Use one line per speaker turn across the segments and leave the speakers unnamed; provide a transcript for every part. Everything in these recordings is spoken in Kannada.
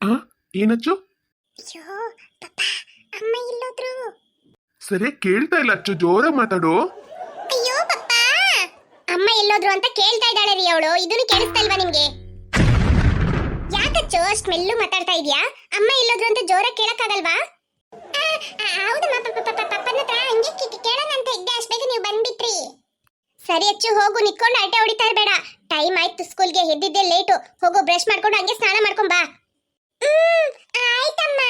ಆ ಏನಚ್ಚು
ಅಯ್ಯೋ ಪಪ್ಪ ಅಮ್ಮ ಇಲ್ಲೋದ್ರು
ಸರಿ ಕೇಳ್ತಾ ಇಲ್ಲ ಅಚ್ಚು ಜೋರಾಗಿ ಮಾತಾಡು
ಅಯ್ಯೋ ಪಪ್ಪ ಅಮ್ಮ ಎಲ್ಲೋದ್ರು ಅಂತ ಕೇಳ್ತಾ ಇದ್ದಾಳೆ ರೀ ಅವಳು ಇದನ್ನು ಕೇಳಿಸ್ತಾ ಇಲ್ವಾ ನಿಮ್ಗೆ ಯಾಕಚ್ಚು ಅಷ್ಟ್ ಮೆಲ್ಲು ಮಾತಾಡ್ತಾ ಇದೀಯಾ? ಅಮ್ಮ ಇಲ್ಲೋದ್ರು ಅಂತ ಜೋರಾಗಿ ಹೌದಮ್ಮ ಪಪ್ಪ ಪಪ್ಪ ಪಪ್ಪನ ಹತ್ರ ಹಂಗೆ ಕೇಳೋಣ ಅಂತ ಇದ್ದೆ ಅಷ್ಟ್ ನೀವು ಬಂದ್ಬಿಟ್ರಿ. ಸರಿ ಅಚ್ಚು, ಹೋಗು, ನಿತ್ಕೊಂಡು ಅಡ್ಡೆ ಹೊಡಿತಾ ಇರಬೇಡ. ಟೈಮ್ ಆಯ್ತು, ಸ್ಕೂಲ್ಗೆ ಎದ್ದಿದ್ದೆ ಲೇಟು. ಹೋಗು, ಬ್ರಷ್ ಮಾಡ್ಕೊಂಡು ಹಂಗೆ ಸ್ನಾನ ಮಾಡ್ಕೊಂಡ್ ಬಾ. ಆಯ್ತಮ್ಮ.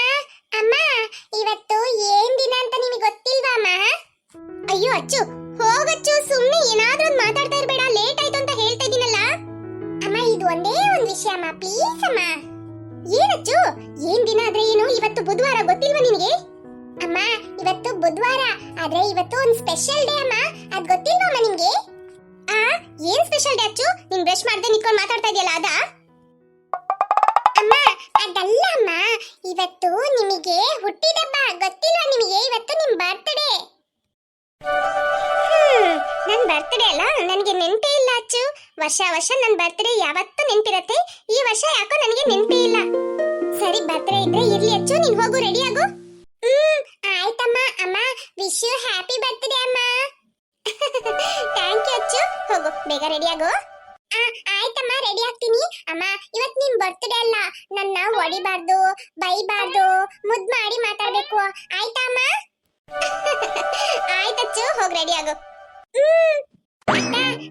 ಅಮ್ಮ, ಇವತ್ತು ಏನ್ ದಿನ ಅಂತ ನಿಮಗೆ ಗೊತ್ತಿಲ್ವಾ, ಅಮ್ಮ? ಅಯ್ಯೋ, ಅಚ್ಚು, ಹೋಗಚ್ಚು, ಸುಮ್ನೆ ಏನಾದ್ರೂ ಒಂದ್ ಮಾತಾಡ್ತಾ ಇರಬೇಡ. ಲೇಟ್ ಆಯ್ತು ಅಂತ ಹೇಳ್ತಾ ಇದೀನಲ್ಲ ಅಮ್ಮ, ಇದು ಒಂದೇ ಒಂದು ವಿಷಯ, ಅಮ್ಮ. ಪ್ಲೀಸ್, ಅಮ್ಮ. ಏನಚ್ಚು? ಏನ್ ದಿನ ಆದ್ರೆ ಏನು? ಇವತ್ತು ಬುಧವಾರ ಗೊತ್ತಿಲ್ವಾ ನಿನಗೆ? ಅಮ್ಮ, ಇವತ್ತು ಬುಧವಾರ. ಆದ್ರೆ ಇವತ್ತು ಒಂದು ಸ್ಪೆಷಲ್ ಡೇ ಅಮ್ಮ. ಅದ್ ಗೊತ್ತಿಲ್ವಾ ಅಮ್ಮ ನಿಮ್ಗೆ? ಆ, ಏನ್ ಸ್ಪೆಷಲ್ ಡೇ ಅಚ್ಚು? ನೀನ್ ಬ್ರಷ್ ಮಾಡ್ದೆ ನಿಂತ್ಕೊಂಡು ಮಾತಾಡ್ತಾ ಇದೆಯಲ್ಲ ಅದಾ ಅಮ್ಮ, ಅದಲ್ಲ ಅಮ್ಮ. ಇವತ್ತು ನಿಮಗೆ ಹುಟ್ಟಿದಬ್ಬ ಗೊತ್ತಿಲ್ವಾ ನಿಮಗೆ? ಇವತ್ತು ನಿಮ್ ಬರ್ತ್ಡೇ ನನ್ ಬರ್ತ್ಡೇ ಅಲ್ಲ, ನನಗೆ ನೆನಪೇ ಇಲ್ಲ ಅಚ್ಚು. ವರ್ಷ ವರ್ಷ ನನ್ ಬರ್ತ್ಡೇ ಯಾವತ್ತೂ ನೆನ್ಪಿರತ್ತೆ. ಈ ವರ್ಷ ಯಾಕೋ ನನಗೆ ನೆನಪೇ ಇಲ್ಲ. ಸರಿ ಬರ್ತ್ಡೇ ಇದ್ರೆ ಇರ್ಲಿ ಅಚ್ಚು, ನೀನ್ ಹೋಗು ರೆಡಿ ಆಗು? ಹ್ಮ್, ಆಯ್ತಮ್ಮ, ಅಮ್ಮ ವಿಶ್ ಯು ಹ್ಯಾಪಿ ಬರ್ತ್ಡೇ ಅಮ್ಮ. ಥ್ಯಾಂಕ್ ಯು ಅಚ್ಚು. ಹೋಗು, ಬೇಗ ರೆಡಿ ಆಗು. ಆಯ್ತಮ್ಮ ರೆಡಿ ಆಗ್ತೀನಿ. ಅಮ್ಮ, ಇವತ್ ನಿಮ್ ಬರ್ತ್ಡೇ ಅಲ್ಲ. ನನ್ನ ಹೊಡಿಬಾರ್ದು ಬೈಬಾರ್ದು ಮುದ್ ಮಾಡಿ ಮಾತಾಡ್ಬೇಕು. ಆಯ್ತಾ, ಅಮ್ಮ? ಆಯ್ತಚ್ಚು ಹೋಗ್ ರೆಡಿ ಆಗು.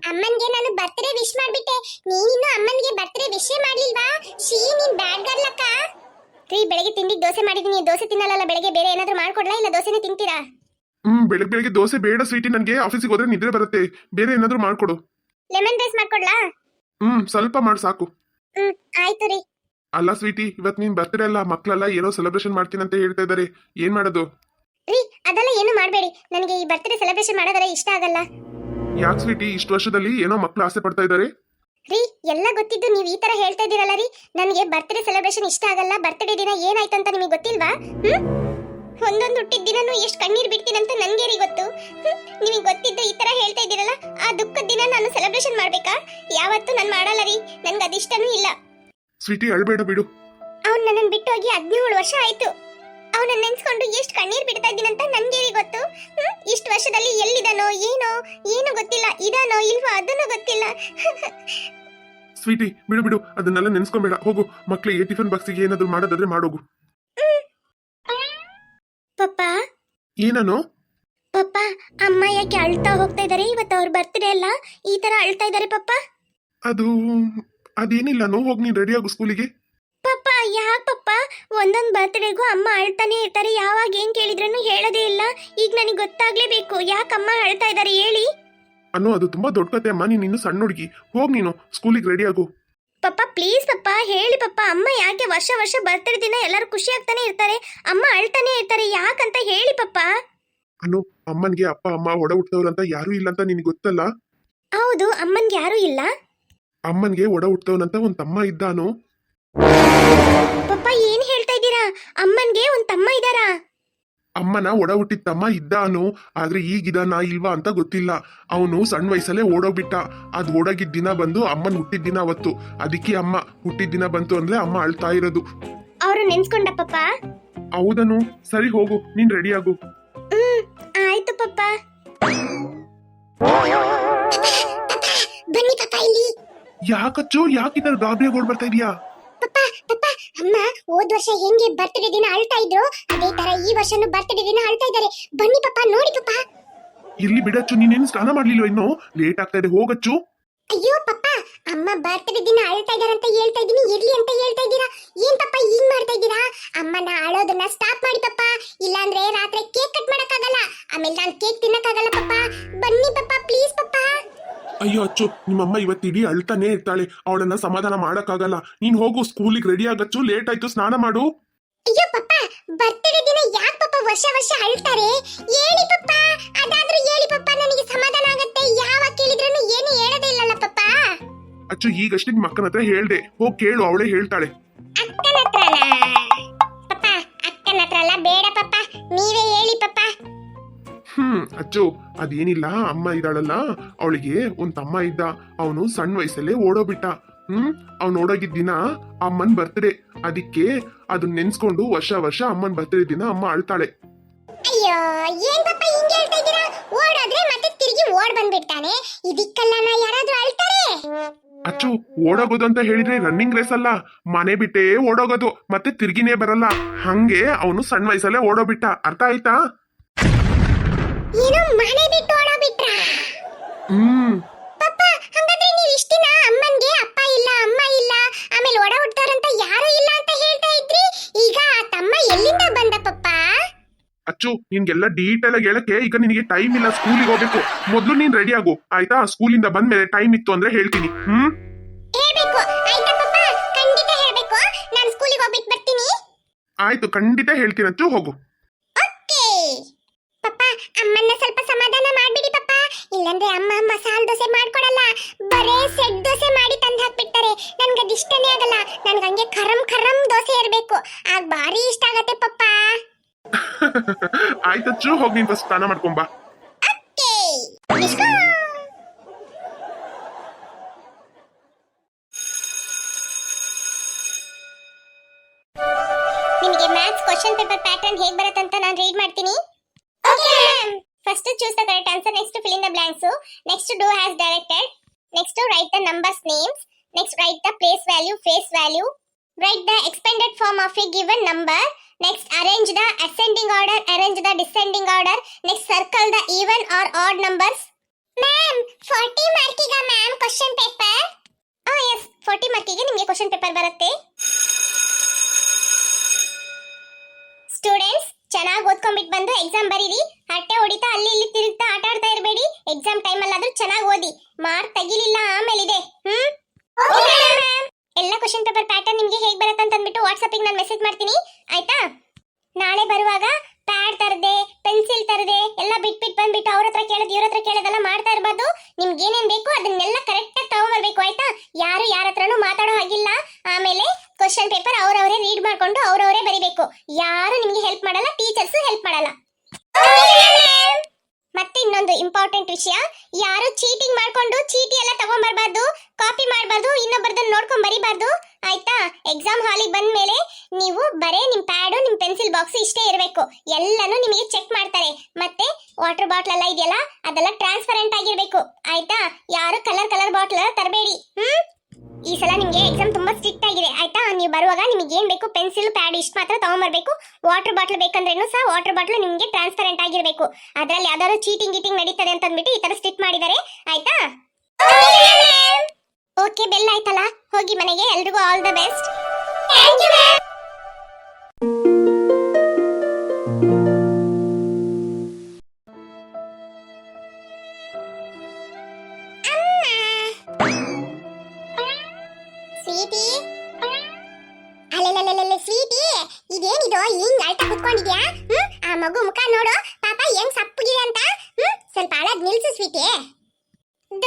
ಅಮ್ಮನ್ಗೆ ನಾನು ಬರ್ತ್ಡೇ ವಿಶ್ ಮಾಡ್ಬಿಟ್ಟೆ. ನೀನಿನ್ನು ಅಮ್ಮನ್ಗೆ ಬರ್ತ್ಡೇ ವಿಶ್ ಮಾಡ್ಲಿಲ್ವಾ? ಶ್ರೀ ನೀನ್ ಬ್ಯಾಡ್ ಗರ್ಲ್ ಅಕ್ಕ. ರೀ ಬೆಳಗ್ಗೆ ತಿಂಡಿ ದೋಸೆ ಮಾಡಿದೀನಿ. ದೋಸೆ ತಿನ್ನಲ್ಲ ಬೆಳಗ್ಗೆ ಬೇರೆ ಏನಾದ್ರೂ ಮಾಡ್ಕೊಡ್ಲಾ ಇಲ್ಲ ದೋಸೆನೇ ತಿಂತೀರಾ?
ಹ್ಮ್ ಬೆಳಗ್ಗೆ ಬೆಳಗ್ಗೆ ದೋಸೆ ಬೇಡ ಸ್ವೀಟಿ ನನಗೆ. ಆಫೀಸಿಗೆ ಹೋದ್ರೆ ನಿದ್ರೆ ಬರುತ್ತೆ. ಬೇರೆ ಏನಾದ್ರೂ ಮಾಡ್ಕೊಡು.
Lemon rice ಮಾಡ್ಕೊಡ್ಲಾ?
ಹ್ಮ್ ಸ್ವಲ್ಪ ಮಾಡಿ ಸಾಕು.
ಹ್ಮ್ ಆಯ್ತು ರೀ.
ಅಲ್ಲ ಸ್ವೀಟಿ ಇವತ್ತು ನೀನ್ ಬರ್ತೀರಲ್ಲ ಅಲ್ಲ ಮಕ್ಳೆಲ್ಲ ಏನೋ ಸೆಲೆಬ್ರೇಷನ್ ಮಾಡ್ತೀನಿ ಅಂತ ಹೇಳ್ತಾ ಇದಾರೆ. ಏನ್ ಮಾಡೋದು?
ರೀ ಅದೆಲ್ಲ ಏನು ಮಾಡಬೇಡಿ. ನನಗೆ ಈ ಬರ್ತ್ಡೇ ಸೆಲೆಬ್ರೇಷನ್ ಮಾಡೋದರ ಇಷ್ಟ ಆಗಲ್ಲ.
ಯಾಕೆ ಸ್ವೀಟಿ ಇಷ್ಟು ವರ್ಷದಲ್ಲಿ ಏನೋ ಮಕ್ಕಳು ಆಸೆ ಪಡ್ತಾ ಇದ್ದಾರೆ?
ರೀ ಎಲ್ಲ ಗೊತ್ತಿದ್ದು ನೀವು ಈ ತರ ಹೇಳ್ತಾ ಇದ್ದೀರಲ್ಲ ರೀ. ನನಗೆ ಬರ್ತ್ಡೇ ಸೆಲೆಬ್ರೇಷನ್ ಇಷ್ಟ ಆಗಲ್ಲ. ಬರ್ತ್ಡೇ ದಿನ ಏನಾಯ್ತು ಅಂತ ನಿಮಗೆ ಗೊತ್ತಿಲ್ವಾ? ಹ್ಮ್? ಒಂದೊಂದು ಹುಟ್ಟಿದ ದಿನನೂ ಎಷ್ಟು ಕಣ್ಣೀರ್ ಬಿಡ್ತೀನಂತ ನನಗೆ ರೀ ಗೊತ್ತು. ನಿಮಗೆ ಗೊತ್ತಿದ್ದು ಈ ತರ ಹೇಳ್ತಾ ಇದ್ದೀರಲ್ಲ ಆ ದುಃಖದ ದಿನ ನಾನು ಸೆಲೆಬ್ರೇಷನ್ ಮಾಡ್ಬೇಕಾ? ಯಾವತ್ತೂ ನಾನು ಮಾಡಲ್ಲ ರೀ. ನನಗೆ ಅದಿಷ್ಟನೂ ಇಲ್ಲ.
ಸ್ವೀಟಿ ಅಳ್ಬೇಡ ಬಿಡು.
ಅವ್ನು ನನ್ನನ್ನು ಬಿಟ್ಟು ಹೋಗಿ ಹದಿನೇಳು ವರ್ಷ ಆಯ್ತು. ಅವನನ್ನ ನೆನ್ಸ್ಕೊಂಡು ಎಷ್ಟು ಕಣ್ಣೀರ್ ಬಿಡ್ತಾ ಇದ್ದೀನಂತ ನನ್ಗೇರಿ ಗೊತ್ತು? ಇಷ್ಟು ವರ್ಷದಲ್ಲಿ ಎಲ್ಲಿದಾನೋ ಏನೋ ಏನು ಗೊತ್ತಿಲ್ಲ ಇದನೋ ಇಲ್ವೋ ಅದನ್ನು ಗೊತ್ತಿಲ್ಲ.
ಸ್ವೀಟಿ ಬಿಡು ಬಿಡು ಅದನ್ನೆಲ್ಲ ನೆನ್ಸ್ಕೊಂಬೇಡ. ಹೋಗು ಮಕ್ಳಿಗೆ ಟಿಫನ್ ಬಾಕ್ಸಿಗೆ ಏನಾದ್ರು ಮಾಡೋದಾದ್ರೆ ಮಾಡೋಗು.
ಪಪ್ಪ?
ಏನನು
ಪಪ್ಪ ಅಮ್ಮ ಯಾಕೆ ಅಳ್ತಾ ಹೋಗ್ತಾ ಇದಾರೆ? ಇವತ್ತು ಅವ್ರ ಬರ್ತಡೇ ಅಲ್ಲ. ಈ ತರ ಅಳ್ತಾ ಇದಾರೆ ಪಪ್ಪ?
ಅದು ಅದೇನಿಲ್ಲ ನೋ ಹೋಗಿ ನೀನ್ ರೆಡಿ ಆಗು ಸ್ಕೂಲಿಗೆ
ಯಾಕೆ ಪಪ್ಪ? ಒಂದೊಂದು ಬರ್ತ್ಡೇಗೂ ಅಮ್ಮ ಅಳ್ತಾನೆ ಇರ್ತಾರೆ. ಯಾವಾಗ ಏನ್ ಕೇಳಿದ್ರೂ ಹೇಳೋದೇ ಇಲ್ಲ. ಈಗ ನನಗೆ ಗೊತ್ತಾಗ್ಲೇಬೇಕು. ಯಾಕೆ ಅಮ್ಮ ಅಳ್ತಾ ಇದಾರೆ ಹೇಳಿ?
ಅನ್ನು ಅದು ತುಂಬಾ ದೊಡ್ಡ ಕತೆ ಅಮ್ಮ. ನೀನು ಇನ್ನೂ ಸಣ್ಣ ಹುಡುಗಿ. ಹೋಗ್ ನೀನು. ಸ್ಕೂಲಿಗೆ ರೆಡಿ ಆಗು.
ಪಪ್ಪ ಪ್ಲೀಸ್ ಪಪ್ಪ ಹೇಳಿ ಪಪ್ಪ. ಅಮ್ಮ ಯಾಕೆ ವರ್ಷ ವರ್ಷ ಬರ್ತ್ಡೇ ದಿನ ಎಲ್ಲರೂ ಖುಷಿ ಆಗ್ತಾನೆ ಇರ್ತಾರೆ. ಅಮ್ಮ ಅಳ್ತಾನೆ ಇರ್ತಾರೆ. ಯಾಕಂತ ಹೇಳಿ ಪಪ್ಪ.
ಅನ್ನು ಅಮ್ಮನಿಗೆ ಅಪ್ಪ ಅಮ್ಮ ಒಡ ಹುಟ್ಟದವ್ರು ಅಂತ ಯಾರು ಇಲ್ಲ ಅಂತ ನಿನಗೆ ಗೊತ್ತಲ್ಲ?
ಹೌದು ಅಮ್ಮನ್ಗೆ ಯಾರೂ ಇಲ್ಲ.
ಅಮ್ಮನಿಗೆ ಒಡ ಹುಟ್ಟದವನಂತ ಒಂದು ತಮ್ಮ ಇದ್ದಾನು
ಪಪ್ಪ ಏನ್ ಹೇಳ್ತಾ ಇದ್ದೀರಾ? ಅಮ್ಮನ್ಗೆ ಒಂದ್ ತಮ್ಮ ಇದಾರಾ
ಅಮ್ಮನ ಒಡ ಹುಟ್ಟಿದ ತಮ್ಮ ಇದ್ದಾನು ಆದ್ರೆ ಈಗಿದಾನ ಇಲ್ವಾ ಅಂತ ಗೊತ್ತಿಲ್ಲ. ಅವನು ಸಣ್ಣ ವಯಸ್ಸಲ್ಲೇ ಓಡೋಗ್ಬಿಟ್ಟ. ಅದ್ ಓಡೋಗಿದ್ದ ದಿನ ಬಂದು ಅಮ್ಮನ್ ಹುಟ್ಟಿದ ದಿನ ಅವತ್ತು. ಅದಕ್ಕೆ ಅಮ್ಮ ಹುಟ್ಟಿದ ದಿನ ಬಂತು ಅಂದ್ರೆ ಅಮ್ಮ ಅಳ್ತಾ ಇರೋದು.
ಅವ್ರು ನೆನ್ಸ್ಕೊಂಡ ಪಪ್ಪ?
ಹೌದನು. ಸರಿ ಹೋಗು ನೀನ್ ರೆಡಿ ಆಗು.
ಹ್ಮ್ ಆಯ್ತು ಪಪ್ಪ. ಬನ್ನಿ ಪಪ್ಪ ಇಲ್ಲಿ.
ಯಾಕಚ್ಚೋ ಯಾಕಿತರ ಗಾಬರಿ ಓಡ್ ಬರ್ತಾ ಇದೀಯಾ?
ಪಪ್ಪ ಪಪ್ಪ ಅಮ್ಮ ಹೋದ್ ವರ್ಷ ಹೆಂಗೆ ಬರ್ತ್ಡೇ ದಿನ ಅಳ್ತಾ ಇದ್ರು ಅದೇ ತರ ಈ ವರ್ಷನೂ ಬರ್ತ್ಡೇ ದಿನ ಅಳ್ತಾ ಇದ್ದಾರೆ. ಬನ್ನಿ ಪಪ್ಪ ನೋಡಿ ಪಪ್ಪ.
ಇರ್ಲಿ ಬಿಡಚ್ಚು ನೀನೇನು ಸ್ನಾನ ಮಾಡ್ಲಿಲ್ವ ಇನ್ನು? ಲೇಟ್ ಆಗ್ತಾ ಇದೆ ಹೋಗಚ್ಚು.
ಅಯ್ಯೋ ಪಪ್ಪ ಅಮ್ಮ ಬರ್ತ್ಡೇ ದಿನ ಅಳ್ತಾ ಇದಾರೆ ಅಂತ ಹೇಳ್ತಾ ಇದೀನಿ ಇರ್ಲಿ ಅಂತ ಹೇಳ್ತಾ ಇದ್ದೀರಾ? ಏನ್ ಪಪ್ಪ ಹಿಂಗ್ ಮಾಡ್ತಾ ಇದ್ದೀರಾ? ಅಮ್ಮನ ಅಳೋದನ್ನ ಸ್ಟಾಪ್ ಮಾಡಿ ಪಪ್ಪ. ಇಲ್ಲಾಂದ್ರೆ ರಾತ್ರಿ ಕೇಕ್ ಕಟ್ ಮಾಡಕ್ಕಾಗಲ್ಲ. ಆಮೇಲೆ ನಾನು ಕೇಕ್ ತಿನ್ನಕ್ಕಾಗಲ್ಲ ಪಪ್ಪ. ಬನ್ನಿ ಪಪ್ಪ ಪ್ಲೀಸ್ ಪಪ್ಪ.
ಅಯ್ಯೋ ಅಚ್ಚು ನಿಮ್ಮಮ್ಮ ಇವತ್ತಿಡೀ ಅಳ್ತಾನೆ ಇರ್ತಾಳೆ. ಅವಳನ್ನ ಸಮಾಧಾನ ಮಾಡಕ್ಕಾಗಲ್ಲ. ನೀನ್ ಹೋಗು ಸ್ಕೂಲಿಗೆ ರೆಡಿ ಆಗಚ್ಚು ಲೇಟ್ ಆಯ್ತು ಸ್ನಾನ ಮಾಡು.
ಅಯ್ಯೋ ಪಪ್ಪ ಬರ್ತ್ಡೇ ದಿನ ಯಾಕೆ ಪಪ್ಪ ವರ್ಷ ವರ್ಷ ಅಳ್ತಾರೆ? ಹೇಳಿ ಪಪ್ಪ ಅದಾದ್ರೂ ಹೇಳಿ ಪಪ್ಪ ನನಗೆ ಸಮಾಧಾನ ಆಗುತ್ತೆ. ಯಾವಾಗ ಕೇಳಿದ್ರೂ ಏನು ಹೇಳೋದೇ ಇಲ್ಲಲ್ಲ ಪಪ್ಪ.
ಅಚ್ಚು ಈಗಷ್ಟೇ ನಿಮ್ಮ ಅಕ್ಕನ ಹತ್ರ ಹೇಳ್ದೆ. ಹೋಗ್ ಕೇಳು ಅವಳೇ ಹೇಳ್ತಾಳೆ.
ಅಕ್ಕನ ಹತ್ರನಾ ಪಪ್ಪ ಅಕ್ಕನ ಹತ್ರ ಅಲ್ಲ ಬೇಡ ಪಪ್ಪ. ನೀವೇ ಹೇಳಿ ಪಪ್ಪ.
ಹ್ಮ್. ಅಚ್ಚು ಅದೇನಿಲ್ಲ ಅಮ್ಮ ಇದ್ದಾಳಲ್ಲ ಅವಳಿಗೆ ಒಂದ್ ತಮ್ಮ ಇದ್ದ ಅವನು ಸಣ್ಣ ವಯಸ್ಸಲ್ಲೇ ಓಡೋಬಿಟ್ಟ ಹ್ಮ್ ಅವ್ನು ಓಡೋಗಿದ್ದ ದಿನ ಅಮ್ಮನ್ ಬರ್ತ್ಡೇ ಅದಕ್ಕೆ ಅದನ್ನ ನೆನ್ಸ್ಕೊಂಡು ವರ್ಷ ವರ್ಷ ಅಮ್ಮನ್ ಬರ್ತ್ಡೇ ದಿನ ಅಮ್ಮ ಅಳ್ತಾಳೆ.
ಅಯ್ಯೋ ಏನ್ ಪಾಪ ಹಿಂಗೆ ಹೇಳ್ತಾ ಇದ್ದೀರಾ? ಓಡೋದ್ರೆ ಮತ್ತೆ ತಿರುಗಿ ಓಡ್ ಬಂದ್ಬಿಡ್ತಾನೆ. ಇದಕ್ಕೆಲ್ಲ ನಾ ಯಾರಾದ್ರೂ ಅಳ್ತಾರೆ?
ಅಚ್ಚು ಓಡೋಗೋದು ಅಂತ ಹೇಳಿದ್ರೆ ರನ್ನಿಂಗ್ ರೇಸ್ ಅಲ್ಲ. ಮನೆ ಬಿಟ್ಟೇ ಓಡೋಗೋದು ಮತ್ತೆ ತಿರ್ಗಿನೇ ಬರಲ್ಲ. ಹಂಗೆ ಅವನು ಸಣ್ಣ ವಯಸ್ಸಲ್ಲೇ ಓಡೋಬಿಟ್ಟ ಅರ್ಥ ಆಯ್ತಾ?
ಏನೋ ಮನೆ ಬಿಟ್ಟು ಓಡೋಬಿಟ್ರಾ
ಹ್ಮ್.
ಪಪ್ಪ ಹಂಗಾದ್ರೆ ನೀವು ಇಷ್ಟ ದಿನ ಅಮ್ಮನ್ಗೆ ಅಪ್ಪ ಇಲ್ಲ ಅಮ್ಮ ಇಲ್ಲ ಆಮೇಲೆ ಒಡ ಹುಡ್ತಾರಂತ ಯಾರು ಇಲ್ಲ ಅಂತ ಹೇಳ್ತಾ ಇದ್ರಿ? ಈಗ ಆ ತಮ್ಮ ಎಲ್ಲಿಂದ ಬಂದ ಪಪ್ಪ?
ಅಚ್ಚು ನಿನ್ಗೆಲ್ಲ ಡೀಟೇಲ್ ಆಗಿ ಹೇಳಕ್ಕೆ ಈಗ ನಿನಗೆ ಟೈಮ್ ಇಲ್ಲ ಸ್ಕೂಲಿಗೆ ಹೋಗ್ಬೇಕು. ಮೊದಲು ನೀನ್ ರೆಡಿ ಆಗು. ಆಯ್ತಾ? ಸ್ಕೂಲಿಂದ ಬಂದ್ಮೇಲೆ ಟೈಮ್ ಇತ್ತು ಅಂದ್ರೆ ಹೇಳ್ತೀನಿ. ಹ್ಮ್?
ಹೇಳ್ಬೇಕು. ಆಯ್ತಾ ಪಪ್ಪ? ಖಂಡಿತ ಹೇಳ್ಬೇಕು. ನಾನು ಸ್ಕೂಲಿಗೆ ಹೋಗ್ಬಿಟ್ಟು ಬರ್ತೀನಿ.
ಆಯ್ತು ಖಂಡಿತ ಹೇಳ್ತೀನಿ ಅಚ್ಚು ಹೋಗು.
ಪಪ್ಪ ಅಮ್ಮನ್ನ ಸ್ವಲ್ಪ ಸಮಾಧಾನ ಮಾಡ್ಬಿಡಿ ಪಪ್ಪ ಇಲ್ಲಂದ್ರೆ ಅಮ್ಮ ಮಸಾಲ ದೋಸೆ ಮಾಡ್ಕೊಡಲ್ಲ. ಬರೇ ಸೆಟ್ ದೋಸೆ ಮಾಡಿ ತಂದು ಹಾಕ್ಬಿಡ್ತಾರೆ. ನನ್ಗೆ ಅದಿಷ್ಟನೇ ಆಗಲ್ಲ. ನನ್ಗೆ ಹಂಗೆ ಖರಂ ಖರಂ ದೋಸೆ ಇರಬೇಕು. ಆಗ ಭಾರಿ ಇಷ್ಟ ಆಗತ್ತೆ ಪಪ್ಪ
ಆಯ್ತಚ್ಚು ಹೋಗಿ ನೀನ್ ಫಸ್ಟ್ ಸ್ನಾನ ಮಾಡ್ಕೊಂಬಾ
first choose the correct answer next fill in the blanks next do as directed next write the numbers names next write the place value face value write the expanded form of a given number next arrange the ascending order arrange the descending order next circle the even or odd numbers ma'am 40 ಮಾರ್ಕಿಗ ma'am question paper ಆ ಎಸ್ 40 ಮಾರ್ಕಿಗೆ ನಿಮಗೆ ಕ್ವಶನ್ ಪೇಪರ್ ಬರುತ್ತೆ ಸ್ಟೂಡೆಂಟ್ಸ್ ಚೆನ್ನಾಗಿ ಓದ್ಕೊಂಡ್ಬಿಟ್ಟು ಬಂದು ಎಕ್ಸಾಮ್ ಬರೀರಿ. ಹಟ್ಟೆ ಹೊಡಿತಾ ಅಲ್ಲಿ ಇಲ್ಲಿ ತಿರುಗ್ತಾ ಆಟ ಆಡ್ತಾ ಇರಬೇಡಿ ಎಕ್ಸಾಮ್ ಟೈಮಲ್ಲಾದ್ರೂ ಚೆನ್ನಾಗಿ ಓದಿ ಮಾರ್ಕ್ ತೆಗಿಲಿಲ್ಲ ಆಮೇಲಿದೆ ಹ್ಮ್ ಎಲ್ಲ ಕ್ವಶನ್ ಪೇಪರ್ ಪ್ಯಾಟರ್ನ್ ನಿಮಗೆ ಹೇಗೆ ಬರುತ್ತೆ ಅಂತ ಅಂದ್ಬಿಟ್ಟು ವಾಟ್ಸಪ್ಪಿಗೆ ನಾನು ಮೆಸೇಜ್ ಮಾಡ್ತೀನಿ ಆಯ್ತಾ ನಾಳೆ ಬರುವಾಗ ಪ್ಯಾಡ್ ತರದೆ ಪೆನ್ಸಿಲ್ ತರದೆ ಎಲ್ಲ ಬಿಟ್ಬಿಟ್ಟು ಬಂದ್ಬಿಟ್ಟು ಅವ್ರ ಹತ್ರ ಕೇಳೋದು ಇವ್ರ ಹತ್ರ ಕೇಳೋದೆಲ್ಲ ಮಾಡ್ತಾ ಇರಬಾರ್ದು ನಿಮ್ಗೆ ಏನೇನ್ ಬೇಕು ಅದನ್ನೆಲ್ಲ ಕರೆಕ್ಟಾಗಿ ತಗೊಂಬರ್ಬೇಕು ಆಯ್ತಾ ಯಾರು ಯಾರ ಹತ್ರನೂ ಮಾತಾಡೋ ಹಾಗಿಲ್ಲ ಆಮೇಲೆ ಕ್ವಶನ್ ಪೇಪರ್ ಅವ್ರವರೇ ರೀಡ್ ಮಾಡ್ಕೊಂಡು ಅವ್ರವರೇ ಬರಿಬೇಕು ಯಾರು ನಿಮ್ಗೆ ಹೆಲ್ಪ್ ಮಾಡಲ್ಲ ಟೀಚರ್ಸ್ ಹೆಲ್ಪ್ ಮಾಡಲ್ಲ ಇನ್ನೊಂದು ಇಂಪಾರ್ಟೆಂಟ್ ವಿಷಯ. ಯಾರು ಚೀಟಿಂಗ್ ಮಾಡ್ಕೊಂಡು ಚೀಟಿ ಎಲ್ಲ ತಗೊಂಡ್ಬರ್ಬಾರ್ದು ಕಾಪಿ ಮಾಡಬಾರ್ದು, ಇನ್ನೊಬ್ಬರದನ್ನ ನೋಡ್ಕೊಂಡ್ ಬರಿಬಾರ್ದು, ಆಯ್ತಾ? ಎಕ್ಸಾಮ್ ಹಾಲಿಗೆ ಬಂದ ಮೇಲೆ ನೀವು ಬರೇ ನಿಮ್ ಪ್ಯಾಡು ನಿಮ್ ಪೆನ್ಸಿಲ್ ಬಾಕ್ಸ್ ಇಷ್ಟೇ ಇರಬೇಕು. ಎಲ್ಲಾನು ನಿಮಗೆ ಚೆಕ್ ಮಾಡ್ತಾರೆ. ಮತ್ತೆ ವಾಟರ್ ಬಾಟ್ಲ್ ಎಲ್ಲ ಇದೆಯಲ್ಲ, ಅದೆಲ್ಲ ಟ್ರಾನ್ಸ್ಪರೆಂಟ್ ಆಗಿರ್ಬೇಕು. ಆಯ್ತಾ? ಯಾರು ಕಲರ್ ಕಲರ್ ಬಾಟ್ಲ್ ತರಬೇಡಿ. ಹ್ಮ್? ಈ ಸಲ ನಿಮಗೆ ಎಕ್ಸಾಮ್ ತುಂಬಾ ಸ್ಟ್ರಿಕ್ಟ್ ಆಗಿದೆ ಆಯ್ತಾ? ನೀವು ಬರುವಾಗ ನಿಮಗೆ ಏನು ಬೇಕು? ಪೆನ್ಸಿಲ್ ಪ್ಯಾಡ್ ಇಷ್ಟು ಮಾತ್ರ ತಗೊಂಬರ್ಬೇಕು. ವಾಟರ್ ಬಾಟ್ಲ್ ಬೇಕಂದ್ರೇನು ಸಹ ವಾಟರ್ ಬಾಟ್ಲ್ ನಿಮಗೆ ಟ್ರಾನ್ಸ್ಪರೆಂಟ್ ಆಗಿರಬೇಕು. ಅದರಲ್ಲಿ ಯಾವ್ದಾದ್ರು ಚೀಟಿಂಗ್ ಗೀಟಿಂಗ್ ನಡೀತದೆ ಅಂತ ಅಂದ್ಬಿಟ್ಟು ಈ ತರ ಸ್ಟ್ರಿಕ್ಟ್ ಮಾಡಿದ್ದಾರೆ. ಆಯ್ತಾ? ಓಕೆ ಬೆಲ್ ಆಯ್ತಲ್ಲ? ಹೋಗಿ ಮನೆಗೆ ಎಲ್ರಿಗೂ ಆಲ್ ದ ಬೆಸ್ಟ್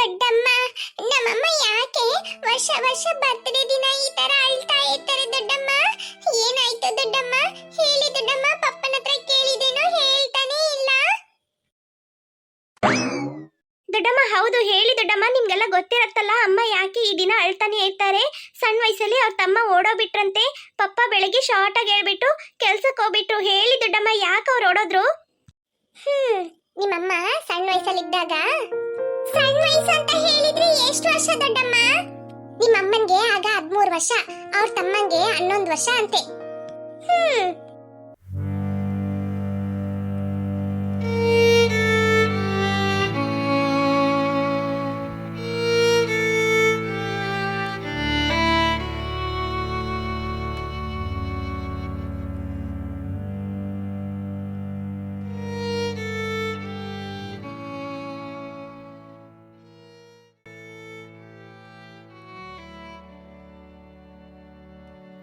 ದೊಡ್ಡಮ್ಮ ನಮ್ಮಮ್ಮ ಯಾಕೆ ವರ್ಷ ವರ್ಷ ಬರ್ತಡೇ ದಿನ ಈ ತರ ಅಳ್ತಾ ಇರ್ತಾರೆ ದೊಡ್ಡಮ್ಮ? ಏನಾಯ್ತು ದೊಡ್ಡಮ್ಮ? ಹೇಳಿ ದೊಡ್ಡಮ್ಮ ಪಪ್ಪನ ಹತ್ರ ಕೇಳಿದೇನೋ ಹೇಳ್ತಾನೆ ಇಲ್ಲ.
ದೊಡ್ಡಮ್ಮ ಹೌದು ಹೇಳಿ ದೊಡ್ಡಮ್ಮ ನಿಮ್ಗೆಲ್ಲ ಗೊತ್ತಿರತ್ತಲ್ಲ ಅಮ್ಮ ಯಾಕೆ ಈ ದಿನ ಅಳ್ತಾನೆ ಇರ್ತಾರೆ? ಸಣ್ಣ ವಯಸ್ಸಲ್ಲಿ ಅವ್ರ ತಮ್ಮ ಓಡೋಗ್ಬಿಟ್ರಂತೆ ಪಪ್ಪ ಬೆಳಗ್ಗೆ ಶಾರ್ಟ್ ಆಗಿ ಹೇಳ್ಬಿಟ್ಟು ಕೆಲ್ಸಕ್ಕೆ ಹೋಗ್ಬಿಟ್ರು ಹೇಳಿ ದೊಡ್ಡಮ್ಮ ಯಾಕೆ ಅವ್ರು ಓಡೋದ್ರು?
ಹ್ಮ್ ನಿಮ್ಮಮ್ಮ ಸಣ್ಣ ವಯಸ್ಸಲ್ಲಿದ್ದಾಗ? ಸಣ್ಣ ವಯಸ್ಸು ಅಂತ ಹೇಳಿದ್ರೆ ಎಷ್ಟು ವರ್ಷ ದೊಡ್ಡಮ್ಮ? ನಿಮ್ಮ ಅಮ್ಮನಿಗೆ ಆಗ ಹದ್ಮೂರು ವರ್ಷ, ಅವ್ರ ತಮ್ಮಂಗೆ ಹನ್ನೊಂದು ವರ್ಷ ಅಂತೆ. ಹ್ಮ್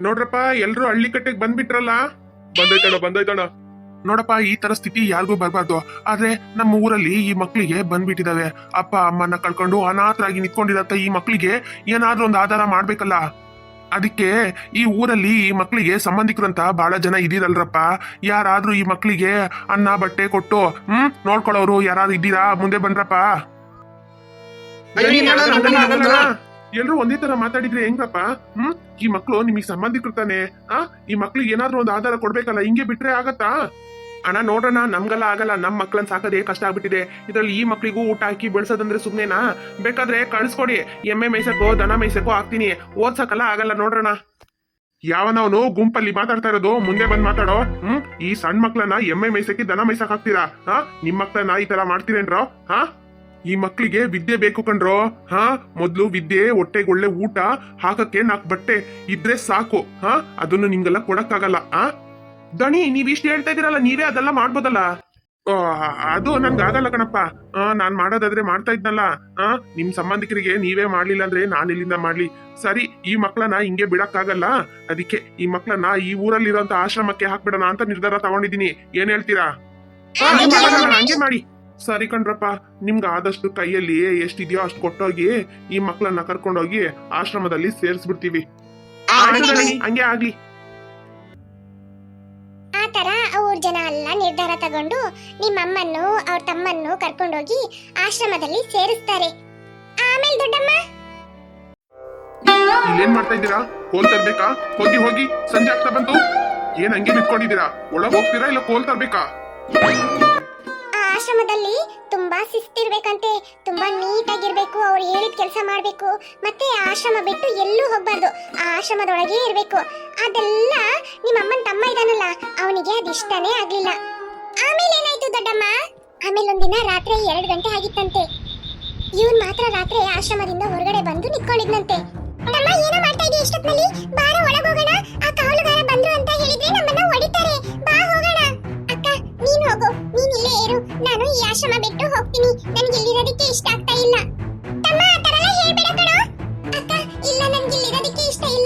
ನೋಡ್ರಪ್ಪ ಎಲ್ರು ಹಳ್ಳಿ ಕಟ್ಟೆಗೆ ಬಂದ್ಬಿಟ್ರಲ್ಲ? ಬಂದೈತಣ ಬಂದೈತಣ ನೋಡಪ್ಪ ಈ ತರ ಸ್ಥಿತಿ ಯಾರಿಗೂ ಬರಬಾರ್ದು. ಆದ್ರೆ ನಮ್ಮ ಊರಲ್ಲಿ ಈ ಮಕ್ಕಳಿಗೆ ಬಂದ್ಬಿಟ್ಟಿದಾವೆ. ಅಪ್ಪ ಅಮ್ಮನ ಕಳ್ಕೊಂಡು ಅನಾಥರಾಗಿ ನಿಂತ್ಕೊಂಡಿರತ್ತ ಈ ಮಕ್ಕಳಿಗೆ ಏನಾದ್ರೂ ಒಂದು ಆಧಾರ ಮಾಡ್ಬೇಕಲ್ಲ? ಅದಕ್ಕೆ ಈ ಊರಲ್ಲಿ ಈ ಮಕ್ಕಳಿಗೆ ಸಂಬಂಧಿಕರಂತ ಬಹಳ ಜನ ಇದ್ದೀರಲ್ರಪ್ಪ. ಯಾರಾದ್ರೂ ಈ ಮಕ್ಕಳಿಗೆ ಅನ್ನ ಬಟ್ಟೆ ಕೊಟ್ಟು ಹ್ಮ್ ನೋಡ್ಕೊಳ್ಳೋರು ಯಾರಾದ್ರೂ ಇದ್ದೀರಾ? ಮುಂದೆ ಬನ್ರಪ್ಪ. ಎಲ್ರು ಒಂದೇ ತರ ಮಾತಾಡಿದ್ರೆ ಹೆಂಗಪ್ಪ? ಹ್ಮ್? ಈ ಮಕ್ಕಳು ನಿಮಗೆ ಸಂಬಂಧಿಕರು ತಾನೆ. ಆ? ಈ ಮಕ್ಳಿಗೆ ಏನಾದ್ರೂ ಒಂದು ಆಧಾರ ಕೊಡ್ಬೇಕಲ್ಲ, ಹಿಂಗೆ ಬಿಟ್ರೆ ಆಗತ್ತಾ? ಅಣ್ಣ ನೋಡೋಣ ನಮ್ಗೆಲ್ಲ ಆಗಲ್ಲ. ನಮ್ಮ ಮಕ್ಳನ್ನ ಸಾಕೋದೇ ಕಷ್ಟ ಆಗ್ಬಿಟ್ಟಿದೆ. ಇದ್ರಲ್ಲಿ ಈ ಮಕ್ಳಿಗೂ ಊಟ ಹಾಕಿ ಬೆಳ್ಸೋದಂದ್ರೆ ಸುಮ್ನೆನಾ? ಬೇಕಾದ್ರೆ ಕಳ್ಸ್ಕೊಡಿ. ಎಮ್ಮೆ ಮೇಯ್ಸಕ್ಕೋ, ದನ ಮೇಯ್ಸಕ್ಕೋ ಹಾಕ್ತೀನಿ. ಓದ್ಸಕ್ಕಲ್ಲ ಆಗಲ್ಲ ನೋಡ್ರಣ ಯಾವನವನು ಗುಂಪಲ್ಲಿ ಮಾತಾಡ್ತಾ ಇರೋದು, ಮುಂದೆ ಬಂದ್ ಮಾತಾಡೋ? ಹ್ಮ್? ಈ ಸಣ್ಣ ಮಕ್ಳನ್ನ ಎಮ್ಮೆ ಮೇಯ್ಸಕ್ಕೆ ದನ ಮೇಯ್ಸಕ್ ಹಾಕ್ತೀರಾ? ಹಾ ನಿಮ್ ಮಕ್ಳನ್ನ ಈ ತರ ಮಾಡ್ತೀರೇನ್ರೋ? ಹಾ ಈ ಮಕ್ಕಳಿಗೆ ವಿದ್ಯೆ ಬೇಕು ಕಣ್ರೋ? ಹಾ ಮೊದ್ಲು ವಿದ್ಯೆ ಹೊಟ್ಟೆಗೆ ಒಳ್ಳೆ ಊಟ ಹಾಕಕ್ಕೆ ನಾಕ್ ಬಟ್ಟೆ ಇದ್ರೆ ಸಾಕು. ಹಾ ಅದನ್ನು ನಿಂಗೆಲ್ಲ ಕೊಡಕ್ಕಾಗಲ್ಲ ಆ? ದಣಿ ನೀವ್ ಇಷ್ಟ ಹೇಳ್ತಾ ಇದೀರಲ್ಲ ನೀವೇ ಅದೆಲ್ಲ ಮಾಡ್ಬೋದಲ್ಲ? ಅದು ನನ್ಗೆ ಆಗಲ್ಲ ಕಣಪ್ಪ. ನಾನ್ ಮಾಡೋದಾದ್ರೆ ಮಾಡ್ತಾ ಇದ್ನಲ್ಲ ಆ? ನಿಮ್ ಸಂಬಂಧಿಕರಿಗೆ ನೀವೇ ಮಾಡ್ಲಿಲ್ಲ ಅಂದ್ರೆ ನಾನ್ ಇಲ್ಲಿಂದ ಮಾಡ್ಲಿ? ಸರಿ ಈ ಮಕ್ಳನ್ನ ಹಿಂಗೆ ಬಿಡಕ್ಕಾಗಲ್ಲ. ಅದಕ್ಕೆ ಈ ಮಕ್ಳನ್ನ ಈ ಊರಲ್ಲಿರೋಂತ ಆಶ್ರಮಕ್ಕೆ ಹಾಕ್ಬಿಡೋಣ ಅಂತ ನಿರ್ಧಾರ ತಗೊಂಡಿದೀನಿ ಏನ್ ಹೇಳ್ತೀರಾ? ಹಂಗೆ ಮಾಡಿ. ಸರಿ ಕಣ್ರಪ್ಪ ನಿಮ್ಗೆ ಆದಷ್ಟು ಕೈಯಲ್ಲಿ ಎಷ್ಟಿದೆಯೋ ಅಷ್ಟು ಕೊಟ್ಟೋಗಿ ಈ ಮಕ್ಕಳನ್ನ ಕರ್ಕೊಂಡೋಗಿ ಆಶ್ರಮದಲ್ಲಿ ಸೇರಿಸ್ಬಿಡ್ತೀವಿ. ಹಂಗೆ ಆಗ್ಲಿ.
ಆ ತರ ಅವ್ರ ಜನ ಎಲ್ಲ ನಿರ್ಧಾರ ತಗೊಂಡು ನಿಮ್ಮಮ್ಮನ್ನು ಅವ್ರ ತಮ್ಮನ್ನು ಕರ್ಕೊಂಡೋಗಿ ಆಶ್ರಮದಲ್ಲಿ ಸೇರಿಸ್ತಾರೆ. ಆಮೇಲೆ ದೊಡ್ಡಮ್ಮ?
ಇಲ್ಲೇನ್ ಮಾಡ್ತಾ ಇದ್ದೀರಾ? ಕೋಲ್ ತರ್ಬೇಕಾ? ಹೋಗಿ ಹೋಗಿ ಸಂಜೆ ಆಗ್ತಾ ಬಂತು. ಏನ್ ಹಂಗೆ ನಿಂತ್ಕೊಂಡಿದ್ದೀರಾ? ಒಳಗ್ ಹೋಗ್ತೀರಾ ಇಲ್ಲ ಕೋಲ್ ತರ್ಬೇಕಾ?
ಆಶ್ರಮದಲ್ಲಿ ತುಂಬಾ ಶಿಸ್ತಿರ್ಬೇಕಂತೆ, ತುಂಬಾ ನೀಟಾಗಿರ್ಬೇಕು, ಅವ್ರು ಹೇಳಿದ ಕೆಲಸ ಮಾಡ್ಬೇಕು. ಮತ್ತೆ ಆಶ್ರಮ ಬಿಟ್ಟು ಎಲ್ಲೂ ಹೋಗ್ಬಾರ್ದು. ಆಶ್ರಮದೊಳಗೆ ಇರ್ಬೇಕು. ಅದೆಲ್ಲ ನಿಮ್ಮ ಅಮ್ಮನ ತಮ್ಮ ಇದಾನಲ್ಲ ಅವನಿಗೆ ಅದಿಷ್ಟನೇ ಆಗ್ಲಿಲ್ಲ. ಆಮೇಲೆ ಏನಾಯ್ತು ದೊಡ್ಡಮ್ಮ? ಆಮೇಲೆ ಒಂದಿನ ರಾತ್ರಿ ಎರಡು ಗಂಟೆ ಆಗಿತ್ತಂತೆ. ಇವನ್ ಮಾತ್ರ ರಾತ್ರಿ ಆಶ್ರಮದಿಂದ ಹೊರಗಡೆ ಬಂದು ನಿಂತ್ಕೊಂಡಿದ್ನಂತೆ. ಏನೋ ಮಾಡ್ತಾ ಇದೀಯ ಇಷ್ಟೊತ್ನಲ್ಲಿ? ಬಾರ ಒಳಗೋಗೋಣ ಆ ಕಾವಲುಗಾರ ಬಂದ್ರು ಅಂತ ಹೇಳಿದ್ರೆ ನಮ್ಮನ್ನ ಇಲ್ಲೇ ಇರು. ನಾನು ಈ ಆಶ್ರಮ ಬಿಟ್ಟು ಹೋಗ್ತೀನಿ. ನನಗೆ ಇಲ್ಲಿರೋದಕ್ಕೆ ಇಷ್ಟ ಆಗ್ತಾ ಇಲ್ಲ. ತಮ್ಮ, ಆ ಥರ ಹೇಳ್ಬೇಡ ಕಣೋ. ಅಕ್ಕ, ಇಲ್ಲ, ನನಗೆ ಇಲ್ಲಿರೋದಕ್ಕೆ ಇಷ್ಟ ಇಲ್ಲ.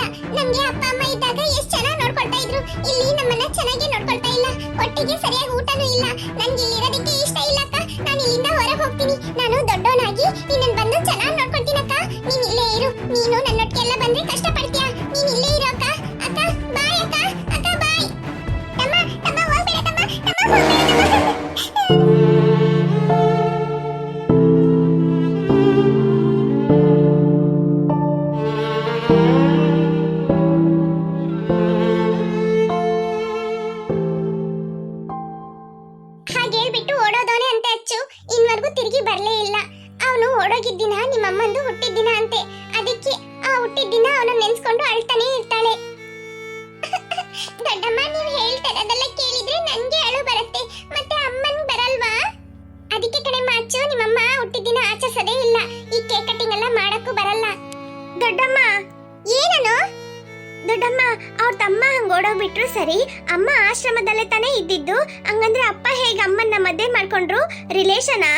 ಅವ್ರ ತಮ್ಮ ಹಂಗ ಓಡೋಗ್ಬಿಟ್ರು ಸರಿ, ಅಮ್ಮ ಆಶ್ರಮದಲ್ಲೇ ತಾನೇ ಇದ್ದಿದ್ದು. ಹಂಗಂದ್ರೆ ಅಪ್ಪ ಹೇಗೆ ಅಮ್ಮನ್ನ ಮದ್ವೆ ಮಾಡ್ಕೊಂಡ್ರು? ರಿಲೇಶನಾ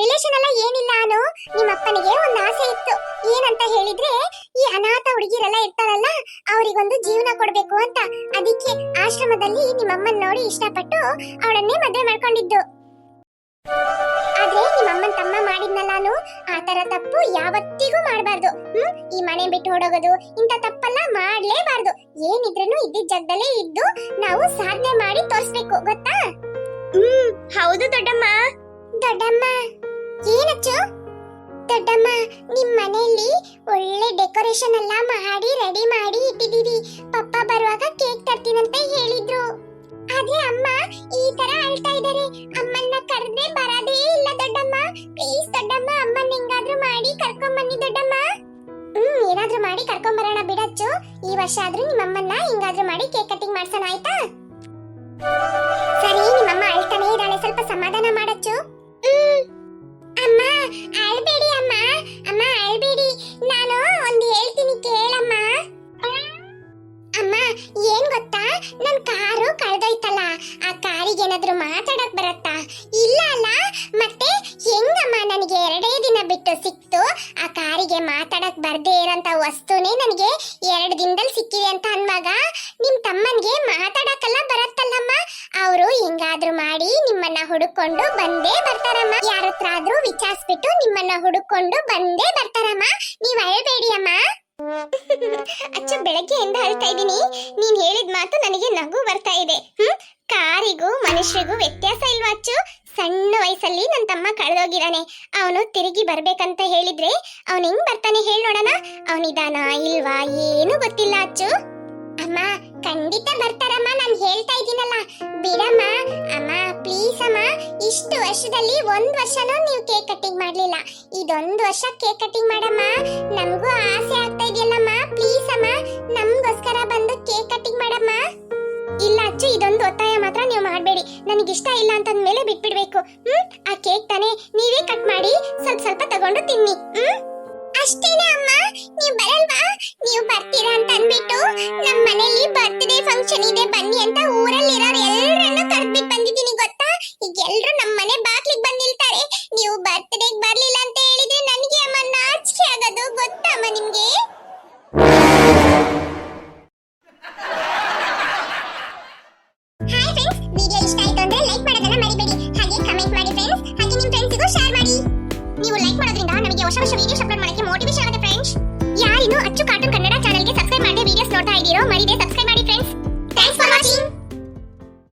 ರಿಲೇಶನ್ ಎಲ್ಲ ಏನಿಲ್ಲ ಅನು. ನಿಮ್ಮ ಅಪ್ಪನಿಗೆ ಒಂದು ಆಸೆ ಇತ್ತು. ಏನಂತ ಹೇಳಿದ್ರೆ, ಈ ಅನಾಥ ಹುಡುಗಿರೆಲ್ಲ ಇರ್ತಾರಲ್ಲ, ಅವರಿಗೊಂದು ಜೀವನ ಕೊಡ್ಬೇಕು ಅಂತ. ಅದಕ್ಕೆ ಆಶ್ರಮದಲ್ಲಿ ನಿಮ್ಮ ಅಮ್ಮನ್ ನೋಡಿ ಇಷ್ಟಪಟ್ಟು ಅವಳನ್ನೇ ಮದ್ವೆ ಮಾಡ್ಕೊಂಡಿದ್ದು. ಆದ್ರೆ ನಿಮ್ಮ ಅಮ್ಮನ್ ತಮ್ಮ ಮಾಡಿದ್ನಲ್ಲ ಅನು ಆ ತರ ತಪ್ಪು ಯಾವತ್ತಿಗೂ ಮಾಡಬಾರ್ದು. ಹ್ಮ್? ಈ ಮನೆ ಬಿಟ್ಟು ಹೊಡೋಗೋದು ಇಂಥ ತಪ್ಪೆಲ್ಲ ಮಾಡ್ಲೇಬಾರ್ದು. ಏನಿದ್ರೂ ಇದ್ದಿದ್ ಜಗದಲ್ಲೇ ಇದ್ದು ನಾವು ಸಾಧನೆ ಮಾಡಿ ತೋರಿಸ್ಬೇಕು ಗೊತ್ತಾ?
ಹ್ಮ್ ಹೌದು ದೊಡ್ಡಮ್ಮ.
ದೊಡ್ಡಮ್ಮ ಏನಚ್ಚು? ದೊಡ್ಡಮ್ಮ ನಿಮ್ ಮನೆಯಲ್ಲಿ ಒಳ್ಳೆ ಡೆಕೋರೇಷನ್ ಎಲ್ಲ ಮಾಡಿ ರೆಡಿ ಮಾಡಿ ಇಟ್ಟಿದ್ದೀವಿ ಪಪ್ಪ ಬರುವಾಗ ಕೇಕ್ ತರ್ತೀನಂತ ಹೇಳಿದ್ರು. ಆದ್ರೆ ಅಮ್ಮ, ಈ ತರ ಅಳ್ತಾ ಇದಾರೆ ಅಮ್ಮನ್ನ ಕರೆದ್ರೆ ಬರದೇ ಇಲ್ಲ, ದೊಡ್ಡಮ್ಮ. ಪ್ಲೀಸ್ ದೊಡ್ಡಮ್ಮ, ಅಮ್ಮನ್ನ ಹೆಂಗಾದ್ರೂ ಮಾಡಿ ಕರ್ಕೊಂಡ್ ಬನ್ನಿ, ದೊಡ್ಡಮ್ಮ. ಹ್ಮ್, ಏನಾದ್ರೂ ಮಾಡಿ ಕರ್ಕೊಂಡ್ ಬರೋಣ ಬಿಡಚ್ಚು ಈ ವರ್ಷ ಆದ್ರೂ ನಿಮ್ಮಮ್ಮನ್ನ ಹಿಂಗಾದ್ರೂ ಮಾಡಿ ಕೇಕ್ ಕಟಿಂಗ್ ಮಾಡ್ಸೋಣ, ಆಯ್ತಾ? ಸರಿ, ನಿಮ್ಮಮ್ಮ ಅಳ್ತಾನೆ ಇದ್ದಾಳೆ. ಸ್ವಲ್ಪ ಸಮಾಧಾನ ಮಾಡಚ್ಚು. ಏನಾದ್ರೂ ಮಾತಾಡಕ್ ಬರತ್ತಾ? ಇಲ್ಲ ಅಲ್ಲ, ಮತ್ತೆ ಹೆಂಗಮ್ಮ ನನಗೆ ಎರಡೇ ದಿನ ಬಿಟ್ಟು ಸಿಕ್ತು? ಆ ಕಾರಿಗೆ ಮಾತಾಡಕ್ ಬರ್ದೇ ಇರೋಂತ ವಸ್ತುನೇ ನನಗೆ ಎರಡು ದಿನದಲ್ಲಿ ಸಿಕ್ಕಿದೆ ಅಂತ ಅನ್ವಾಗ ನಿಮ್ ತಮ್ಮನ್ಗೆ ಮಾತಾಡಕ್ಕೆಲ್ಲ ಬರತ್ತಲ್ಲಮ್ಮ? ಅವರು ಹೆಂಗಾದ್ರೂ ಮಾಡಿ ನಿಮ್ಮನ್ನ ಹುಡುಕೊಂಡು ಬಂದೇ ಬರ್ತಾರಮ್ಮ. ಯಾರತ್ರ ಆದ್ರೂ ವಿಚಾರಿಸ್ಬಿಟ್ಟು ನಿಮ್ಮನ್ನ ಹುಡುಕೊಂಡು ಬಂದೇ ಬರ್ತಾರಮ್ಮ. ನೀವ್ ಅಳ್ಬೇಡಿ ಅಮ್ಮ ಅಚ್ಚು, ಬೆಳಗ್ಗೆಯಿಂದ ಅಳ್ತಾ ಇದ್ದೀನಿ. ನೀನ್ ಹೇಳಿದ ಮಾತು ನನಗೆ ನಗು ಬರ್ತಾ ಇದೆ. ಹ್ಮ್? ಕಾರಿಗೂ ಮನುಷ್ಯರಿಗೂ ವ್ಯತ್ಯಾಸ ಇಲ್ವಾ ಅಚ್ಚು? ಸಣ್ಣ ವಯಸ್ಸಲ್ಲಿ ನನ್ನ ತಮ್ಮ ಕಳೆದೋಗಿದ್ದಾನೆ ಅವನು ತಿರುಗಿ ಬರ್ಬೇಕಂತ ಹೇಳಿದ್ರೆ ಅವನು ಹೆಂಗ್ ಬರ್ತಾನೆ ಹೇಳಿ ನೋಡೋಣ. ಅವನಿದಾನ ಇಲ್ವಾ ಏನು ಗೊತ್ತಿಲ್ಲ ಅಚ್ಚು. ಅಮ್ಮ, ಖಂಡಿತ ಬರ್ತಾರಮ್ಮ, ನಾನು ಹೇಳ್ತಾ ಇದ್ದೀನಲ್ಲ ವರ್ಷದಲ್ಲಿ ಒಂದ್ ವರ್ಷನೂ ನೀವು ಕೇಕ್ ಕಟ್ಟಿಂಗ್ ಮಾಡ್ಲಿಲ್ಲ. ಇದೊಂದು ವರ್ಷ ಕೇಕ್ ಕಟ್ಟಿಂಗ್ ಮಾಡಮ್ಮ. ನಮಗೂ ಆಸೆ ಆಗ್ತಾ ಇದೆಯಲ್ಲಮ್ಮ. ಪ್ಲೀಸ್ ಅಮ್ಮ, ನಮಗೋಸ್ಕರ ಬಂದು ಕೇಕ್ ಕಟ್ಟಿಂಗ್ ಮಾಡಮ್ಮ. ಇಲ್ಲ ಅಚ್ಚು ಇದೊಂದು ಒತ್ತಾಯ ಮಾತ್ರ ನೀವು ಮಾಡಬೇಡಿ. ನನಗೆ ಇಷ್ಟ ಇಲ್ಲ ಅಂತಂದ್ಮೇಲೆ ಬಿಟ್ಬಿಡ್ಬೇಕು. ಹ್ಮ್? ಆ ಕೇಕ್ ತಾನೇ ನೀವೇ ಕಟ್ ಮಾಡಿ ಸ್ವಲ್ಪ ಸ್ವಲ್ಪ ತಗೊಂಡು ತಿನ್ನಿ. ಹ್ಮ್? ಅಷ್ಟೇನಾ ಅಮ್ಮ? ನೀವು ಬರಲ್ವಾ? ನೀವು ಬರ್ತೀರಾ ಅಂತ ಅಂದ್ಬಿಟ್ಟು ನಮ್ಮ ಮನೆಯಲ್ಲಿ ಬರ್ತ್ಡೇ ಫಂಕ್ಷನ್ ಇದೆ, ಬನ್ನಿ ಅಂತ ಊರಲ್ಲಿ ಇರೋರು